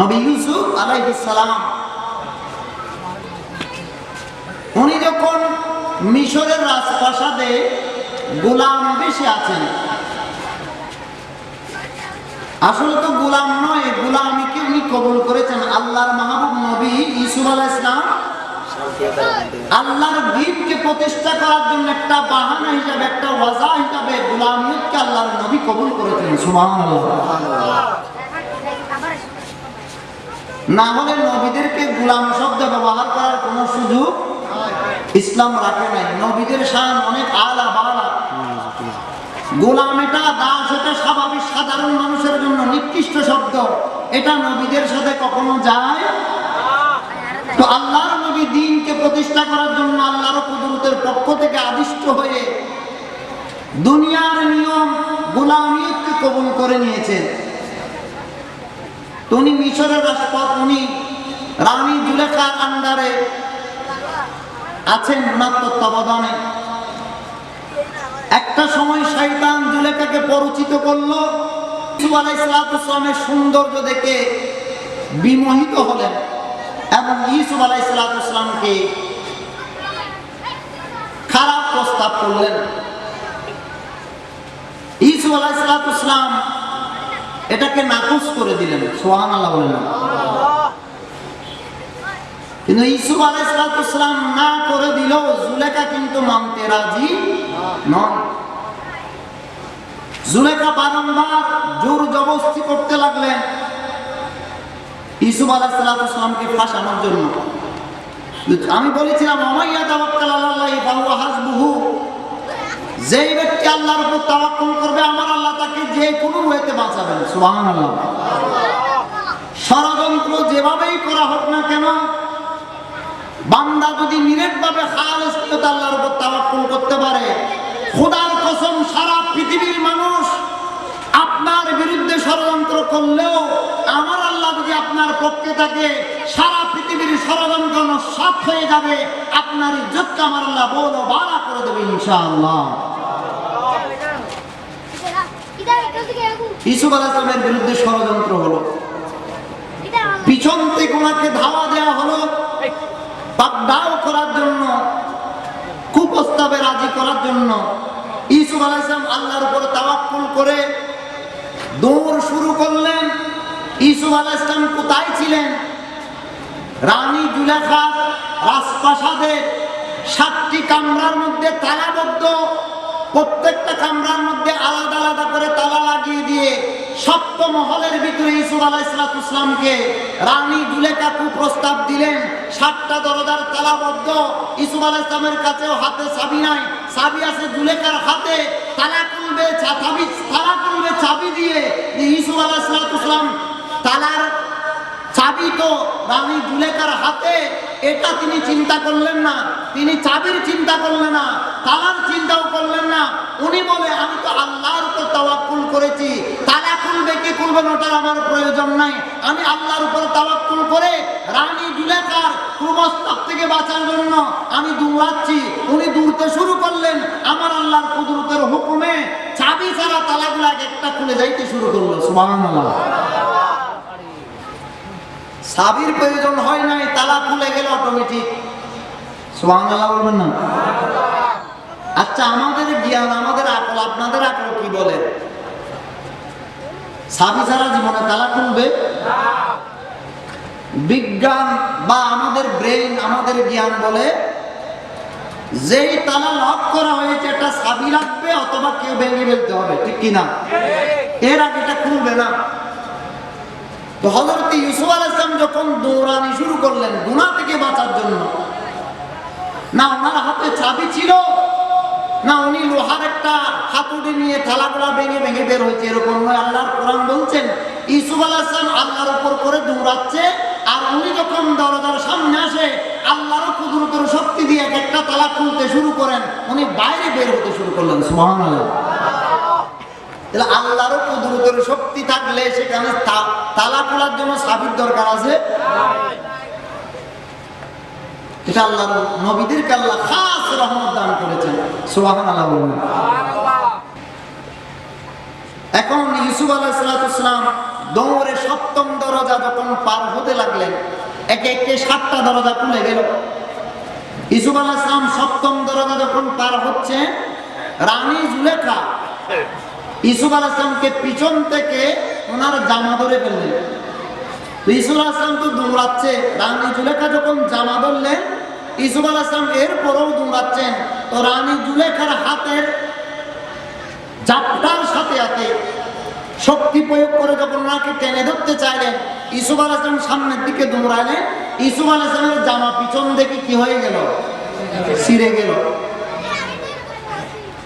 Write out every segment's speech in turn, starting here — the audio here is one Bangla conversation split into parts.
নবী ইউসুফ সালাম, উনি যখন মিশরের রাজপ্রাসাদে গোলাম বেশি আছেন, আসলে তো গোলাম নয় গোলামিকে উনি কবুল করেছেন? আল্লাহর মাহবুব নবী ইসুফ আলাহ ইসলাম আল্লাহর দিনকে প্রতিষ্ঠা করার জন্য একটা বাহানা হিসাবে, একটা ওয়াজা হিসাবে গোলামিয়তকে আল্লাহর নবী কবুল করেছেন। সুবহানাল্লাহ। না হলে নবীদেরকে গুলাম শব্দ ব্যবহার করার কোনো সুযোগ ইসলাম রাখে নাই। নবীদের শান অনেক আলা বালা। গোলাম এটা দাস এটা স্বাভাবিক সাধারণ মানুষের জন্য নিকৃষ্ট শব্দ। এটা নবীদের সাথে কখনো যায়? তো আল্লাহর নবী দিনকে প্রতিষ্ঠা করার জন্য আল্লাহর কুদরতের পক্ষ থেকে আদিষ্ট হয়ে দুনিয়ার নিয়ম গোলামিয়তকে কবুল করে নিয়েছেন। তো উনি মিশরের রাজপথ উনি রানী জুলেখার আন্ডারে আছেন ওনার তত্ত্বাবধানে একটা সময় শয়তান জুলেখাকে পরিচিত করল। ইসু আলাইসালামের সৌন্দর্য দেখে বিমোহিত হলেন এবং ইসুফ আলাইসালামকে খারাপ প্রস্তাব করলেন। ইসুফ আলাইসালাম এটাকে নাকুচ করে দিলেন। সোহান আল্লাহ বলেন কিন্তু ইসুফ আলাইসালাম না করে দিল জুলেখা কিন্তু মানতে রাজি নয় জুলেখা বারংবার জোর জবস্তি করতে লাগলেন ইসুফ আলাইসালামকে ফাঁসানোর জন্য। আমি বলেছিলাম আমাইয়া তাওয়াক্কাল আলাল্লাহি ফাহুয়া হাসবুহু। যেই ব্যক্তি আল্লাহর উপর তাওয়াক্কুল করবে, আমার আল্লাহ তাকে যে কোনো ওয়েতে বাঁচাবেন। সুবহানাল্লাহ। ষড়যন্ত্র যেভাবেই করা হোক না কেন, বান্দা যদি নিরেটভাবে খালেস আল্লাহর উপর তাওয়াক্কুল করতে পারে, খোদার কসম, সারা পৃথিবীর মানুষ আপনার বিরুদ্ধে ষড়যন্ত্র করলেও, আমার আল্লাহ যদি আপনার পক্ষে থাকে, সারা পৃথিবীর ষড়যন্ত্র সব হয়ে যাবে, আপনার ইজ্জতকে আমার আল্লাহ বলো বাড়া করে দেবে ইনশাআল্লাহ। ইসুফ আলাইসলামের বিরুদ্ধে ষড়যন্ত্র হলো। পিছন থেকে ওনাকে ধাওয়া দেওয়া হলো। পাকড়াও করার জন্য, কুপ্রস্তাবে রাজি করার জন্য। ইসুফ আলাইসলাম আল্লাহর উপর তাওয়াক্কুল করে দৌড় শুরু করলেন। ইসুফ আলাইসলাম কোথায় ছিলেন? রানী জুলেখা রাজপ্রাসাদের সাতটি কামরার মধ্যে তালাবদ্ধ। প্রত্যেকটা কামরার মধ্যে আলাদা আলাদা করে তালা লাগিয়ে সপ্ত মহলের ভিতরে ইসুফ আলাইসালামকে রানী জুলেখা প্রস্তাব দিলেন। সাতটা দরজার তালাবদ্ধ। ইসুফ আলাইসলামের কাছেও হাতে চাবি নাই। চাবি আছে জুলেখার হাতে। তালা খুলবে, চাবি, তালা খুলবে চাবি দিয়ে ইসুফ আলাইসালাম তালার চাবি তো রানী জুলেখার হাতে। এটা তিনি চিন্তা করলেন না। তিনি চাবির চিন্তা করলেন না। তালার চিন্তাও করলেন না। উনি বলে, আমি তো আল্লাহর উপর তাওয়াক্কুল করেছি। তালা খুলবে কি খুলবে না ওটার আমার প্রয়োজন নাই। আমি আল্লাহর উপর তাওয়াক্কুল করে রানী জুলেখার কুমস্তক থেকে বাঁচার জন্য আমি দৌড়াচ্ছি। উনি দৌড়তে শুরু করলেন। আমার আল্লাহর কুদরতের হুকুমে চাবি ছাড়া তালাগুলা এক একটা খুলে যাইতে শুরু করল। সুবহানাল্লাহ। সাবির প্রয়োজন হয় নাই, তালা খুলে গেল অটোমেটিক সুবহানাল্লাহ বলবেন না? আচ্ছা আমাদের জ্ঞান, আমাদের আকল, আপনাদের আকল কি বলে সাবি ছাড়া জীবনে তালা খুলবে বিজ্ঞান বা আমাদের ব্রেন আমাদের জ্ঞান বলে, যেই তালা লক করা হয়েছে একটা সাবি রাখবে অথবা কেউ ভেঙে ফেলতে হবে, ঠিক কিনা? এর আগে এটা খুলবে না। তো হজরত ইউসুফ আলাইসলাম যখন দৌড়ানি শুরু করলেন গুণা থেকে বাঁচার জন্য, না, ওনার হাতে চাবি ছিল না, উনি লোহার একটা হাতুড়ি নিয়ে থালাগুলা ভেঙে ভেঙে বের হয়েছে, এরকম নয়। আল্লাহর কোরআন বলছেন, ইসুফ আলাইসলাম আল্লাহর উপর করে দৌড়াচ্ছে, আর উনি যখন দরজার সামনে আসে, আল্লাহর কুদরতের শক্তি দিয়ে এক একটা তালা খুলতে শুরু করেন, উনি বাইরে বের হতে শুরু করলেন তাহলে আল্লাহর কুদরতের শক্তি থাকলে সেখানে তালা খোলার জন্য সাবির দরকার আছে? এটা আল্লাহ নবীদেরকে আল্লাহ খাস রহমত দান করেছেন। সুবাহান আল্লাহ এখন ইউসুফ আলাহ সালাতাম দৌড়ে সপ্তম দরজা যখন পার হতে লাগলেন, একে একে সাতটা দরজা খুলে গেল। ইসুফ আলাহ ইসলাম সপ্তম দরজা যখন পার হচ্ছে, রানী জুলেখা ইসুফ আলাহ ইসলামকে পিছন থেকে ওনার জামা ধরে ফেললেন। ইসুফ আলাহ ইসলাম তো দৌড়াচ্ছে, রানী জুলেখা যখন জামা ধরলেন ইসুফ আলাহ ইসলাম এরপরেও দৌড়াচ্ছেন। তো রানী জুলেখার হাতের জাপটার সাথে সাথে শক্তি প্রয়োগ করে যখন ওনাকে টেনে ধরতে চাইলেন ইসুফ আল আসলাম সামনের দিকে দৌড়ালেন ইসুফ আল আসলামের জামা পিছন দেখে কি হয়ে গেল? ছিঁড়ে গেল।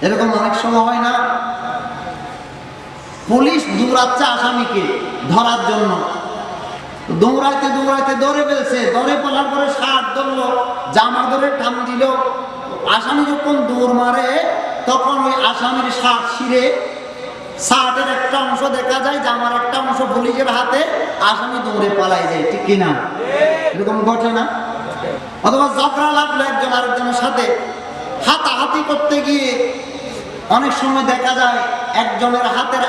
এরকম অনেক সময় হয় না? পুলিশ দৌড়াচ্ছে আসামিকে ধরার জন্য। দৌড়াইতে দৌড়াইতে দৌড়ে ফেলছে। দৌড়ে ফেলার পরে শার্ট ধরলো, জামা ধরে টান দিল। আসামি যখন দৌড় মারে, তখন ওই আসামির শার্ট ছিঁড়ে শার্টের একটা অংশ দেখা যায়, জামার একটা অংশ পুলিশের হাতে। আসামি দৌড়ে পালাই যায়, ঠিক কিনা? এরকম ঘটে না? অথবা যাত্রা লাগল একজন আরেকজনের সাথে। হাতাহাতি করতে গিয়ে অনেক সময় দেখা যায়, একজনের হাতের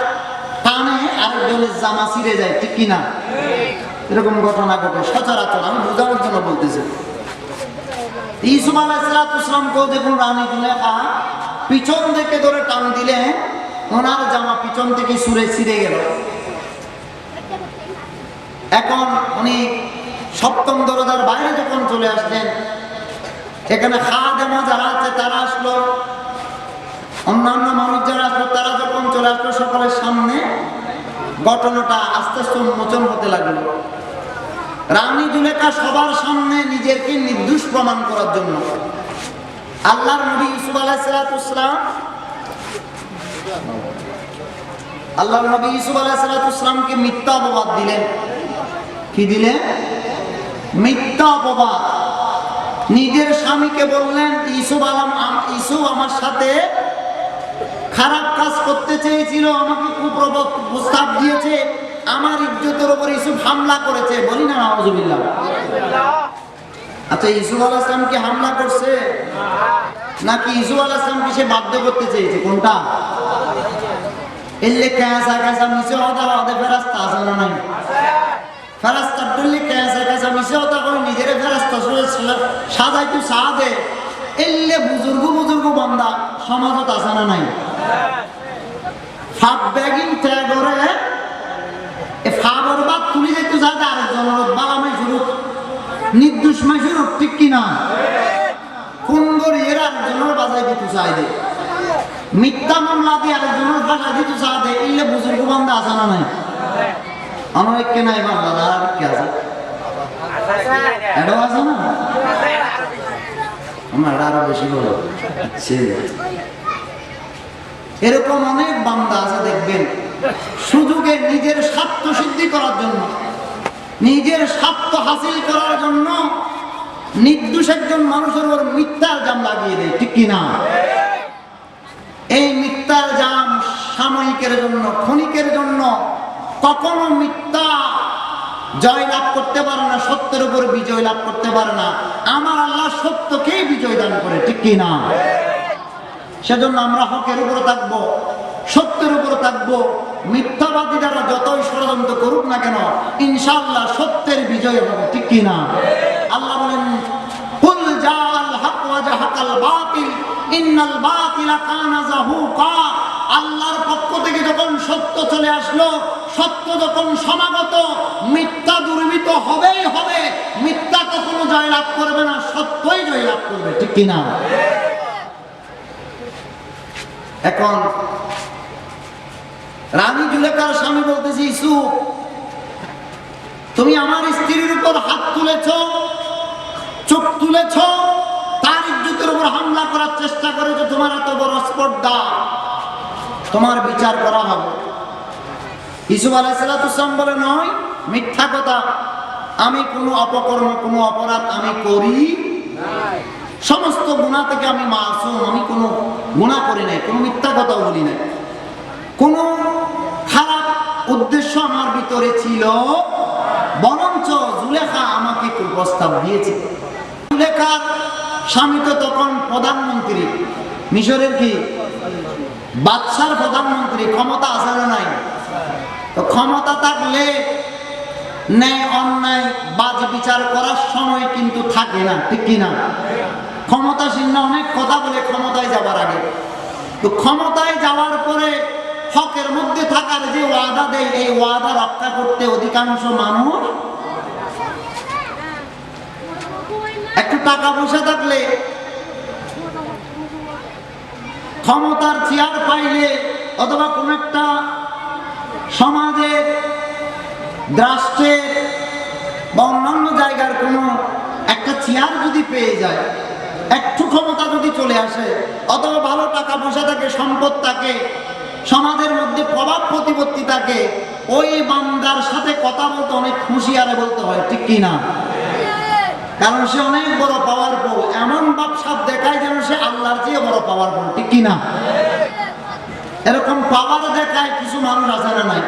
টানে আরেকজনের জামা ছিঁড়ে যায়, ঠিক কিনা? এরকম ঘটনা ঘটে। সচরাচর আমি বোঝানোর জন্য বলতেছি। ইসুফ আলাইসালামকেও দেখুন রানী জুলেখা পিছন থেকে ধরে টান দিলে, ওনার জামা পিছন থেকে সুরে ছিঁড়ে গেল। এখন উনি সপ্তম দরজার বাইরে যখন চলে আসলেন, এখানে খাদেমা যারা আছে, তারা আসলো। অন্যান্য মানুষ যারা আসলো, তারা যখন চলে আসলো, সকলের সামনে ঘটনাটা আস্তে আস্তে উন্মোচন হতে লাগল। রানী জুলেখা সবার সামনে নিজেকে নির্দোষ প্রমাণ করার জন্য। আল্লাহর নবী ইউসুফ আলাইসালাম আল্লাহর নবী ইউসুফ আলাইসালামকে মিথ্যা অপবাদ দিলেন। কি দিলেন? মিথ্যা অপবাদ। নিজের স্বামীকে বললেন ইসুফ আলম ইসুফ আমার সাথে খারাপ কাজ করতে চেয়েছিল, আমাকে কুপ্রব- প্রস্তাব দিয়েছে। আমার ইজ্জতের উপর ইসুফ হামলা করেছে, বলি না আচ্ছা ইসুফ আল আসলাম কি হামলা করছে? নাকি ইসুফ আল আসলামকে সে বাধ্য করতে চেয়েছে? কোনটা? এলে ক্যাঁসা ক্যাঁসা মিশে হতা হতে ফেরাস্তা, আছে না নাই? ডুললে মিশে হতা করে নিজের ফেরাস্তা সাজাই তুই সা দে। এলে বুজুর্গ বুজুর্গ বন্দা, সমাজত আছে না নাই? ফাপ ব্যাগিং ত্যাগ ফাবর বাদ তুলি যেতে নির্দোষ ঠিক কিনা কোন করে এর আরেকজনের বাজাই দিতে চাই দে। মিথ্যা মামলা দিয়ে আরেকজনের ভাষা দিতে চাই দে। এলে বুজুর্গ আছে না নাই? নাই মামলা আর কে আছে? এটাও আছে না? আমার আরও বেশি বলো এরকম অনেক বান্দা আছে, দেখবেন। সুযোগে নিজের স্বার্থ সিদ্ধি করার জন্য, নিজের স্বার্থ হাসিল করার জন্য নির্দোষ একজন মানুষের ওর মিথ্যার জাম লাগিয়ে দেয়, ঠিক কিনা? এই মিথ্যার জাম সাময়িকের জন্য, ক্ষণিকের জন্য কখনো মিথ্যা জয় লাভ করতে পারে না, সত্যের উপর বিজয় লাভ করতে পারে না। আমার আল্লাহ সত্যকেই বিজয় দান করে, ঠিক কিনা? সেজন্য আমরা হকের উপরে থাকব, সত্যের উপরে থাকব মিথ্যাবাদী দ্বারা যতই ষড়যন্ত্র করুক না কেন, ইনশাআল্লাহ সত্যের বিজয় হবে, ঠিক কিনা আল্লাহ বলেন সমাগত, মিথ্যা হবেই হবে। মিথ্যা করবে না, সত্যই করবে এখন রানী জুলেখার স্বামী বলতেছি, ইসু, তুমি আমার স্ত্রীর উপর হাত তুলেছ, চোখ তুলেছ, তার ইজ্জতের উপর হামলা করার চেষ্টা করেছ, তোমার এত বড় স্পর্ধা। তোমার বিচার করা হবে। ইসুফ আলাইসালাম বলে, নয়, মিথ্যা কথা। আমি কোনো অপকর্ম, কোনো অপরাধ আমি করি সমস্ত গুণা থেকে আমি মাসুম। আমি কোনো গুণা করি নাই, কোনো মিথ্যা কথা বলি নাই। কোনো খারাপ উদ্দেশ্য আমার ভিতরে ছিল। বরঞ্চ জুলেখা আমাকে একটু প্রস্তাব দিয়েছে। জুলেখার স্বামী তো তখন প্রধানমন্ত্রী। মিশরের কি? বাদশার প্রধানমন্ত্রী, ক্ষমতা না নাই? তো ক্ষমতা থাকলে ন্যায়, অন্যায়, বাজ বিচার করার সময় কিন্তু থাকে না, ঠিক কি না? ক্ষমতাসীনরা অনেক কথা বলে ক্ষমতায় যাবার আগে। তো ক্ষমতায় যাওয়ার পরে হকের মধ্যে থাকার যে ওয়াদা দেয়, এই ওয়াদা রক্ষা করতে অধিকাংশ মানুষ একটু টাকা পয়সা থাকলে, ক্ষমতার চেয়ার পাইলে অথবা কোন একটা সমাজের, রাষ্ট্রের বা অন্যান্য জায়গার কোনো একটা চেয়ার যদি পেয়ে যায়, একটু ক্ষমতা যদি চলে আসে, অথবা ভালো টাকা পয়সা থাকে, সম্পদ থাকে সমাজের মধ্যে প্রভাব প্রতিপত্তি থাকে, ওই বান্দার সাথে কথা বলতে অনেক খুশিয়ারে বলতে হয়, ঠিক কি না? কারণ সে অনেক বড় পাওয়ারফুল এমন বাপসাপ দেখায় যেন সে আল্লাহর চেয়ে বড় পাওয়ারফুল ঠিক কি না? এরকম পাওয়ার দেখায় কিছু মানুষ আছে না নাই?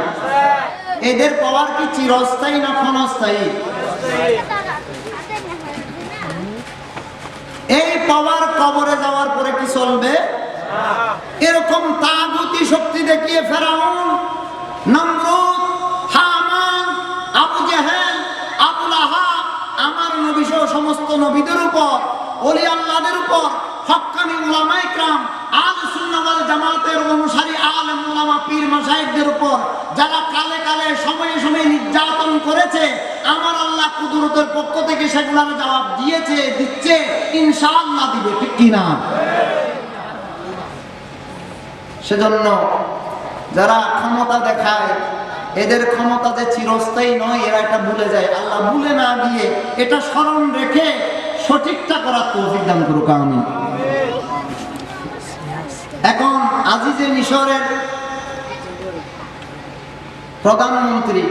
এদের পাওয়ার কি চিরস্থায়ী না ক্ষণস্থায়ী? এই পাওয়ার কবরে যাওয়ার পরে কি চলবে? এরকম তাগুতি শক্তি দেখিয়ে ফেরাউন, নমরুদ, হামান, আবু জেহেল, আবুল আহা আমার নবী সহ সমস্ত নবীদের উপর অলি আল্লাহদের উপর হক্কানি উলামা ইকরাম আল সুন্নাহ জামাতের অনুসারী আলেম উলামা পীর মাশাইখদের উপর, যারা কালে কালে, সময়ে সময়ে নির্যাতন করেছে, আমার আল্লাহ কুদরতের পক্ষ থেকে সেগুলোর জবাব দিয়েছে, দিচ্ছে, ইনশাআল্লাহ দিবে, ঠিক কি না সেজন্য যারা ক্ষমতা দেখায়, এদের ক্ষমতা যে চিরস্থায়ী নয়, এরা এটা ভুলে যায়। আল্লাহ ভুলে না গিয়ে এটা স্মরণ রেখে সঠিকটা করার তৌফিক দান করুক আমি এখন আজিজে মিশরের প্রধানমন্ত্রী,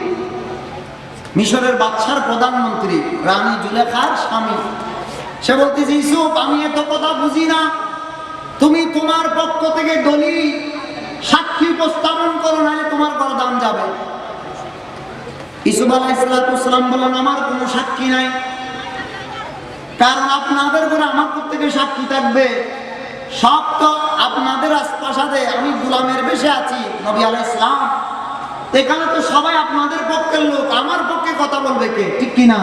মিশরের বাদশার প্রধানমন্ত্রী রানী জুলেখার স্বামী। সে বলতেছে ইসুফ আমি এত কথা বুঝি না। তুমি তোমার পক্ষ থেকে দলিল, সাক্ষী উপস্থাপন করো, নাহলে তোমার গরদান যাবে। ইসুফ আলাইসালাম বললেন, আমার কোনো সাক্ষী নাই। কারণ আপনাদের ঘরে আমার থেকে সাক্ষী থাকবে। সব তো আপনাদের আশপাশাদে আমি গুলামের বেশে আছি, নবী আলাই ইসলাম এখানে তো সবাই আপনাদের পক্ষের লোক, আমার পক্ষে কথা বলবে কে? ঠিক কিনা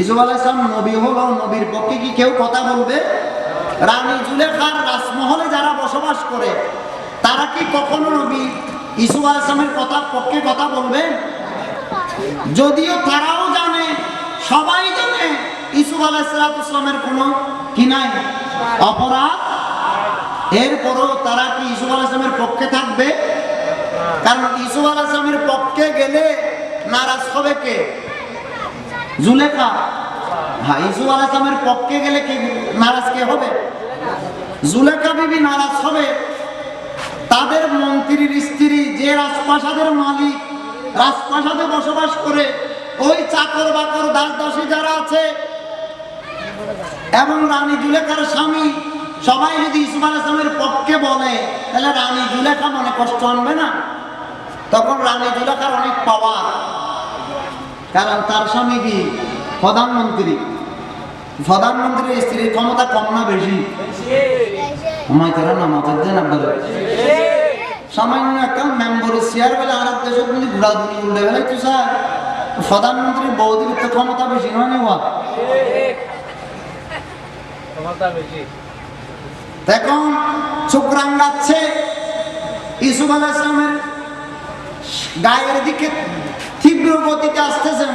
ইসুফ আলাহ ইসলাম নবী হলো, নবীর পক্ষে কি কেউ কথা বলবে? রানী জুলেখার রাজমহলে যারা বসবাস করে, তারা কি কখনো নবী ইসুফ আলাহ ইসলামের কথা, পক্ষে কথা বলবে? যদিও তারাও জানে, সবাই জানে ইসুফ আলাহ ইসলামের কোনো কি নাই, অপরাধ। এরপরও তারা কি ইসুফ আলাহ ইসলামের পক্ষে থাকবে? কারণ ইসুফ আলাহ ইসলামের পক্ষে গেলে নারাজ হবে কে? জুলেখা। হ্যাঁ ইসুফ পক্ষে গেলে কি নারাজ কে হবে? জুলেখা বিবি নারাজ হবে। তাদের মন্ত্রীর স্ত্রী যে রাজপ্রাসাদের মালিক, রাজপ্রাসাদে বসবাস করে, ওই চাকর বাকর দাস দাসী যারা আছে, এবং রানী জুলেখার স্বামী, সবাই যদি ইসুফ আলাইসলামের পক্ষে বলে, তাহলে রানী জুলেখা মনে কষ্ট আনবে না? তখন রানী জুলেখার অনেক পাওয়ার। কারণ তার স্বামী প্রধানমন্ত্রী। প্রধানমন্ত্রীর স্ত্রীর ক্ষমতা কম না বেশি? আমায় তারা না মাথার দেন আপনারা সামান্য একটা মেম্বরের চেয়ার বেলা আর এক দেশের কিন্তু ঘোরা দুনি বেলায় তো স্যার? প্রধানমন্ত্রীর বৌদির তো ক্ষমতা বেশি। নয় না ইসুফ আলাহ ইসলামের গায়ের দিকে তীব্র গতিতে আসতেছেন।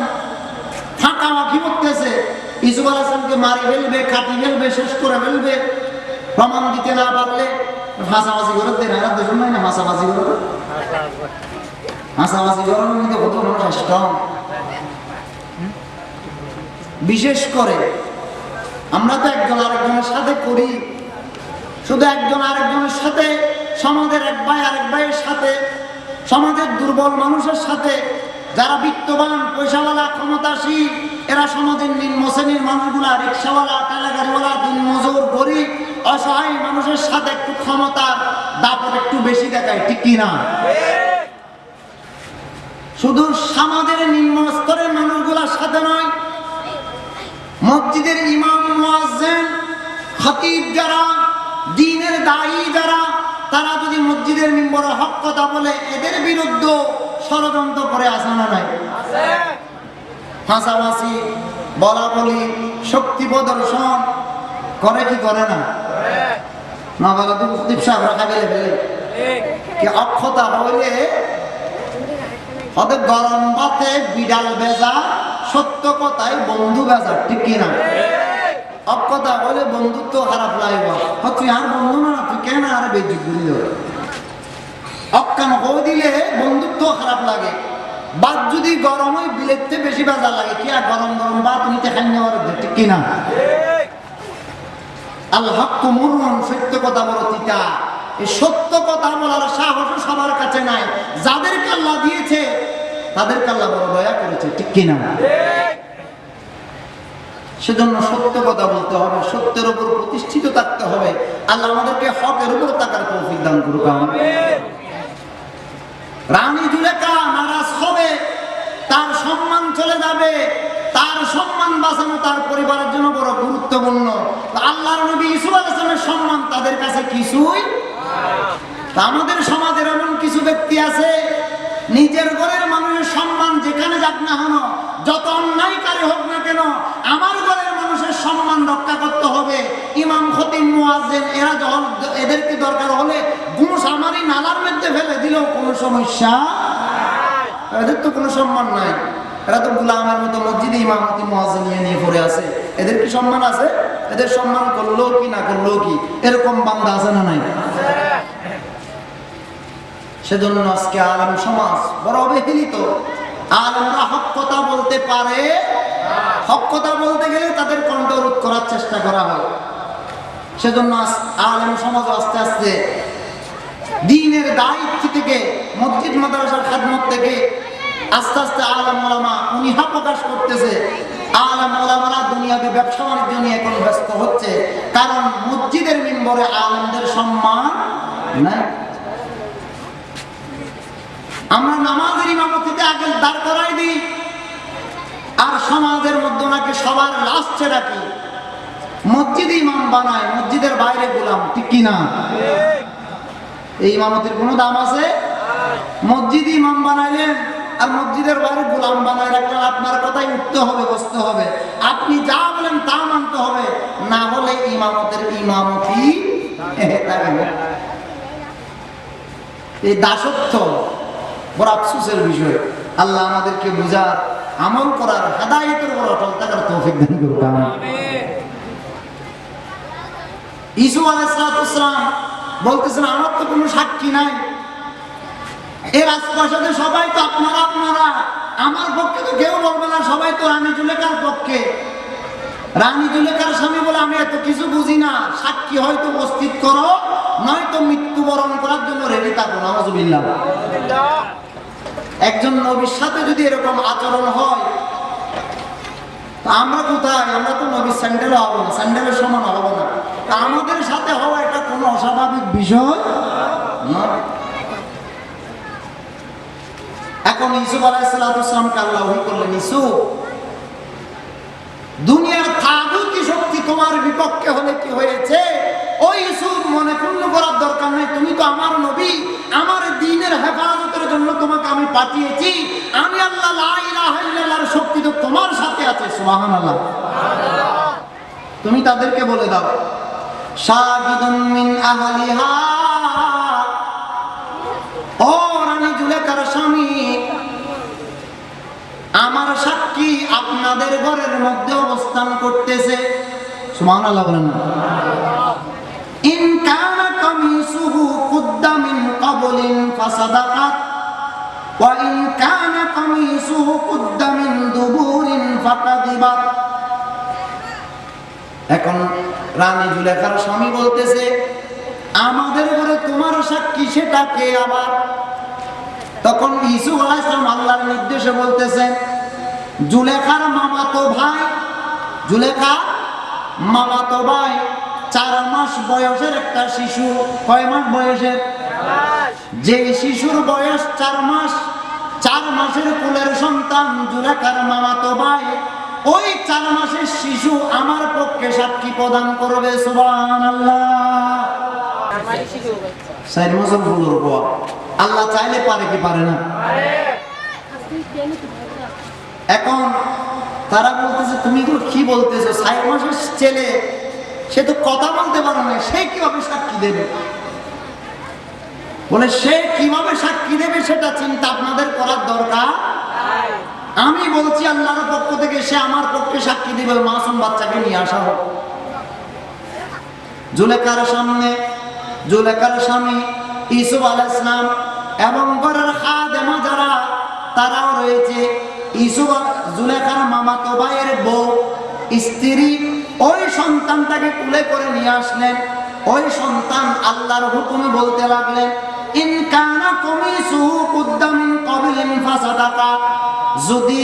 ইসুফ মারি ফেলবে কাটি ফেলবে, শেষ করে ফেলবে। প্রমাণ দিতে না পারলে করে দেন আর দেখুন না করে করার মধ্যে কত বিশেষ করে আমরা তো একজন আরেকজনের সাথে করি। শুধু একজন আরেকজনের সাথে, সমাজের এক ভাই আরেক ভাইয়ের সাথে, সমাজের দুর্বল মানুষের সাথে যারা বিত্তবান, পয়সাওয়ালা, ক্ষমতাশীল, এরা সমাজের নিম্ন শ্রেণির মানুষগুলা, রিক্সাওয়ালা টেলাগাড়িওয়ালা দিন মজুর গরিব, অসহায় মানুষের সাথে একটু ক্ষমতার দাপট একটু বেশি দেখায়, ঠিক কিনা শুধু সমাজের নিম্ন স্তরের মানুষগুলার সাথে নয়, মসজিদের ইমাম, মুয়াজ্জিন, খতিব যারা, দিনের দায়ী যারা, তারা যদি মসজিদের মিম্বরে হক কথা বলে, এদের বিরুদ্ধে ষড়যন্ত্র করে আসা না নাই? হাসাহাসি বলা বলি শক্তি প্রদর্শন করে কি করে না? না বলা তো মুক্তিব সাহেব, রাখা গেলে ফেলে কি অক্ষতা হইলে? হবে গরম ভাতে বিড়াল বেজা, সত্য বন্ধু বেজা অক্ষতা বন্ধুত্ব বন্ধু না, তুই হয়ে দিলে বন্ধুত্ব খারাপ লাগে। বাদ যদি গরম হয় বিলেতে বেশি বাজার লাগে। কি আর গরম গরম বাদ নিতে খাই ঠিক কিনা আল্লাহ সত্য কথা এই সত্য কথা বলার সাহস সবার কাছে নাই। যাদের কাল্লা দিয়েছে, তাদের কাল্লা বড় দয়া করেছে, ঠিক কিনা সেজন্য সত্য কথা বলতে হবে, সত্যের উপর প্রতিষ্ঠিত থাকতে হবে। আল্লাহ আমাদেরকে হকের উপর থাকার তৌফিক দান করুক, আমিন। রানী জুলেখা নারাজ হবে, তার সম্মান চলে যাবে, তার সম্মান বাঁচানো তার পরিবারের জন্য বড় গুরুত্বপূর্ণ। তো আল্লাহর নবী ইসুফ সম্মান তাদের কাছে কিছুই আমাদের সমাজের এমন কিছু ব্যক্তি আছে, নিজের ঘরের মানুষের সম্মান যেখানে যাক না হন যত অন্যায়কারী হোক না কেন, আমার ঘরের সম্মান রক্ষা করতে হবে। ইমাম খতিম মুয়াজ্জিন, এরা যখন এদেরকে দরকার হলে ঘুষ আমারই নালার মধ্যে ফেলে দিলেও কোনো সমস্যা এদের তো কোনো সম্মান নাই। এরা তো গুলামের মতো মসজিদে ইমামতি মুয়াজ্জিন নিয়ে নিয়ে পড়ে আছে। এদের কি সম্মান আছে? এদের সম্মান করল কি, না করল কি? এরকম বান্দা আছে না নাই? সেজন্য আজকে আলম সমাজ বড় অবহেলিত। আলমরা হক কথা বলতে পারে হক কথা বলতে গেলে তাদের কণ্ঠ রোধ করার চেষ্টা করা হয়। সেজন্য আলম সমাজ আস্তে আস্তে দিনের দায়িত্ব থেকে মসজিদ মাদ্রাসার খাদমত থেকে আস্তে আস্তে আলম ওলামা উনিহা প্রকাশ করতেছে। আলম ওলামারা দুনিয়াকে ব্যবসা বাণিজ্য নিয়ে এখন ব্যস্ত হচ্ছে। কারণ মসজিদের মেম্বরে আলমদের সম্মান নাই। আমরা নামাজের ইমামতিতে আগে দাঁড় করাই দিই। আর সমাজের মধ্যে ওনাকে সবার লাস্টে রাখি মসজিদ ইমাম বানায়, মসজিদের বাইরে গোলাম, ঠিক কি না? এই ইমামতির কোনো দাম আছে? মসজিদ ইমাম বানাইলেন আর মসজিদের বাইরে গোলাম বানায় রাখলেন আপনার কথাই উঠতে হবে, বসতে হবে। আপনি যা বলেন তা মানতে হবে। না হলে ইমামতের ইমামতি। এই দাসত্ব বড় আফসোসের বিষয়। আল্লাহ আমাদেরকে বুঝার আমল করার হেদায়তের উপর অটল থাকার তৌফিক দান করুক আমিন। ইসু আলাইসালাম বলতেছেন আমার তো কোনো সাক্ষী নাই। এর আশপাশে সবাই তো আপনারা আপনারা। আমার পক্ষে তো কেউ বলবে না সবাই তো রানী জুলেখার পক্ষে। রানী জুলেখার স্বামী বলে আমি এত কিছু বুঝি না। সাক্ষী হয়তো উপস্থিত করো নয়তো মৃত্যুবরণ করার জন্য রেডি থাকো। নামাজুবিল্লাহ একজন নবীর সাথে যদি এরকম আচরণ হয় আমরা কোথায়? আমরা তো নবীর স্যান্ডেলও হব না, স্যান্ডেলের সমান হব না। আমাদের সাথে হওয়া এটা কোনো অস্বাভাবিক বিষয় এখন ইসুফ আলাইসালামকে আল্লাহ ওহি করলেন ইসুফ দুনিয়ার থাগুতি শক্তি তোমার বিপক্ষে হলে কি হয়েছে? ওই ইসুফ মনে করলে করার দরকার নেই। তুমি তো আমার নবী, আমার দিনের হেফাজতের জন্য তোমাকে আমি পাঠিয়েছি। আমি আল্লাহ শক্তি তো তোমার সাথে আছে, সুবহানাল্লাহ। তুমি তাদেরকে বলে দাও, শাহিদুন মিন আহলিহা। ও স্বামী, আমার সাক্ষী আপনাদের ঘরের মধ্যে অবস্থান করতেছে। সুমান আল্লাহ বলেন ওয়া ইন কানা কামিসুহু কুদ্দা মিন দুবুরিন এখন রানী জুলেখার স্বামী বলতেছে, আমাদের ঘরে তোমার সাক্ষী সেটা কে আবার? তখন ইসু আলাইসলাম আল্লাহর নির্দেশে বলতেছেন, জুলেখার মামাতো ভাই জুলেখা মামাতো ভাই চার মাস বয়সের একটা শিশু। কয় মাস বয়সের? যে শিশুর বয়স চার মাস, চার মাসের কুলের সন্তান জুলেখার মামাতো ভাই, ওই চার মাসের শিশু আমার পক্ষে সাক্ষী প্রদান করবে সুবান আল্লাহ আল্লাহ চাইলে পারে কি পারে না? এখন তারা বলতেছে, তুমি কি বলতেছো? চার মাসের ছেলে সে তো কথা বলতে পারে না, সে কীভাবে সাক্ষী দেবে? বলে, সে কীভাবে সাক্ষী দেবে সেটা চিন্তা আপনাদের করার দরকার? আমি বলছি, আল্লাহর পক্ষ থেকে সে আমার পক্ষে সাক্ষী দিবে মাসুম বাচ্চাকে নিয়ে আসা হোক। জুলেকার সামনে জুলেকার স্বামী ইসুফ আল ইসলাম এবং ঘরের খাদেমা যারা, তারাও রয়েছে। ইসুফ জুলেখার মামাতো ভাইয়ের বউ, স্ত্রী ওই সন্তানটাকে কুলে করে নিয়ে আসলেন। ওই সন্তান আল্লাহর হুকুমে বলতে লাগলেন যদি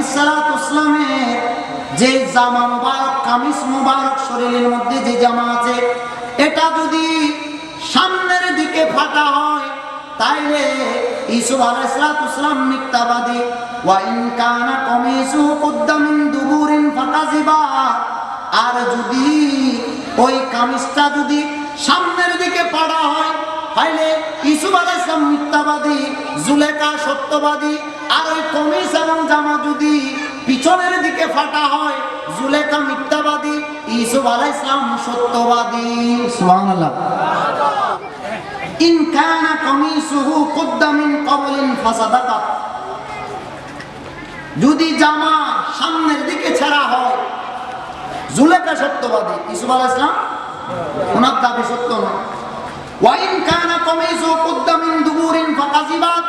ইসলামের যে জামা কামিজ মুবারক শরীরের মধ্যে যে জামা আছে, এটা যদি সামনের দিকে ফাটা হয় তাইলে ইসুফ আলাইহিস সালাতু ইসলাম মিথ্যাবাদী। ওয়া ইন কানা কমিসু কুদ্দা মিন দুবুরিন ফাকাযিবা আর যদি ওই কামিজটা যদি সামনের দিকে পাড়া হয়, তাইলে ইসুফ আলাইহিস সালাম মিথ্যাবাদী, জুলেখা সত্যবাদী। আর ওই কমিজ এবং জামা যদি পিছনের দিকে ফাটা হয়, জুলেখা মিথ্যাবাদী ইসুফ আলাইহিস সালাম সত্যবাদী। সুবহানাল্লাহ। ইন কানা কমিসুহু কুদ্দা মিন ক্বাবলিন ফাসাদাকা। যদি জামা সামনের দিকে ছেঁড়া হয়, জুলেখা সত্যবাদী। ইসুফ আলাইহিস সালাম? ওনার দাবি সত্য না ওয়াইন কানা কমিসু কুদ্দা মিন দুবুরিন ফাকাযিবাত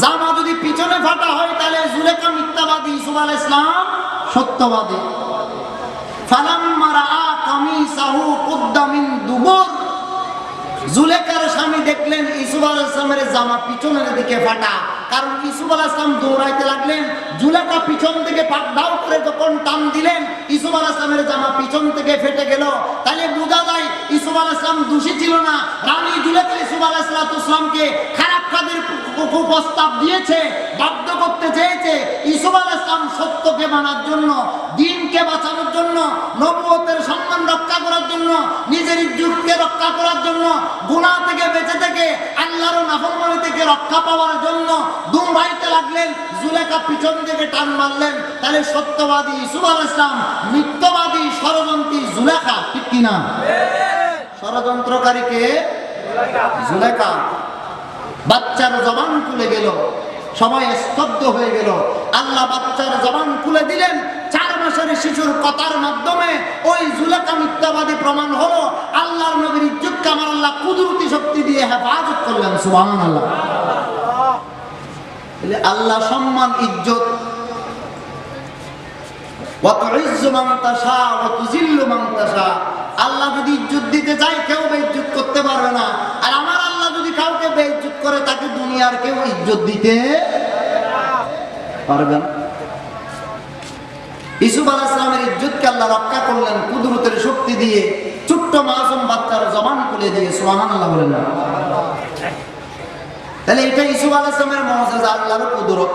জামা যদি পিছনে ফাটা হয়, তাহলে জুলেখা মিথ্যাবাদী, ইসুফ আলাইহিস সালাম সত্যবাদী। ফালাম্মা রাআ কামিসাহু কুদ্দা মিন দুবুর। জুলেখার স্বামী দেখলেন, ইসুফ আলাইসলামের জামা পিছনের দিকে ফাটা। কারণ ইসুফ আলাইসলাম দৌড়াইতে লাগলেন, জুলেখা পিছন থেকে পাকধাও করে যখন টান দিলেন, ইসুফ আলাইসলামের জামা পিছন থেকে ফেটে গেল। তাহলে বোঝা যায় ইসুফ আলাইসলাম দোষী ছিল না। রানী জুলেখা ইসুফ আলাইসলামকে খারাপ কাজের প্রস্তাব দিয়েছে, বাধ্য করতে চেয়েছে ইসুফ আলাইসলাম সত্যকে মানার জন্য, দিনকে বাঁচানোর জন্য, নবুয়তের সম্মান রক্ষা করার জন্য, নিজের ইজ্জতকে রক্ষা করার জন্য গুনাহ থেকে বেঁচে থেকে আল্লাহর নাফরমানি থেকে রক্ষা পাওয়ার জন্য দুমরাইতে লাগলেন, জুলেখা পিছন থেকে টান মারলেন। তাহলে সত্যবাদী ইসুফ ইসলাম, মিথ্যবাদী ষড়যন্ত্রী জুলেখা, ঠিক কিনা ষড়যন্ত্রকারীকে জুলেখা, বাচ্চার জবান খুলে গেল, সবাই স্তব্ধ হয়ে গেল। আল্লাহ বাচ্চার জবান খুলে ওই শিশুর কথার মাধ্যমে ওই জুলেকা মিথ্যাবাদী প্রমাণ হলো আল্লাহর নবীর ইজ্জত আমার আল্লাহ কুদরতি শক্তি দিয়ে হেফাজত করলেন সুবাহ আল্লাহ আল্লাহ সম্মান, ইজ্জত। আল্লাহ যদি দিতে চায়, কেউ বেইজ্জত করতে পারবে না। আর আমার আল্লাহ যদি কাউকে বেইজ্জত করে, তাকে দুনিয়ার কেউ ইজ্জত দিতে পারবে না। ইসুফ আলাইসলামের ইজ্জতকে আল্লাহ রক্ষা করলেন, কুদরতের শক্তি দিয়ে, ছোট্ট মাসুম বাচ্চার জবান খুলে দিয়ে সোহান আল্লাহ বলেন তাহলে এটা ইসুফ আলাইসলামের মহাজ আল্লাহর কুদরত।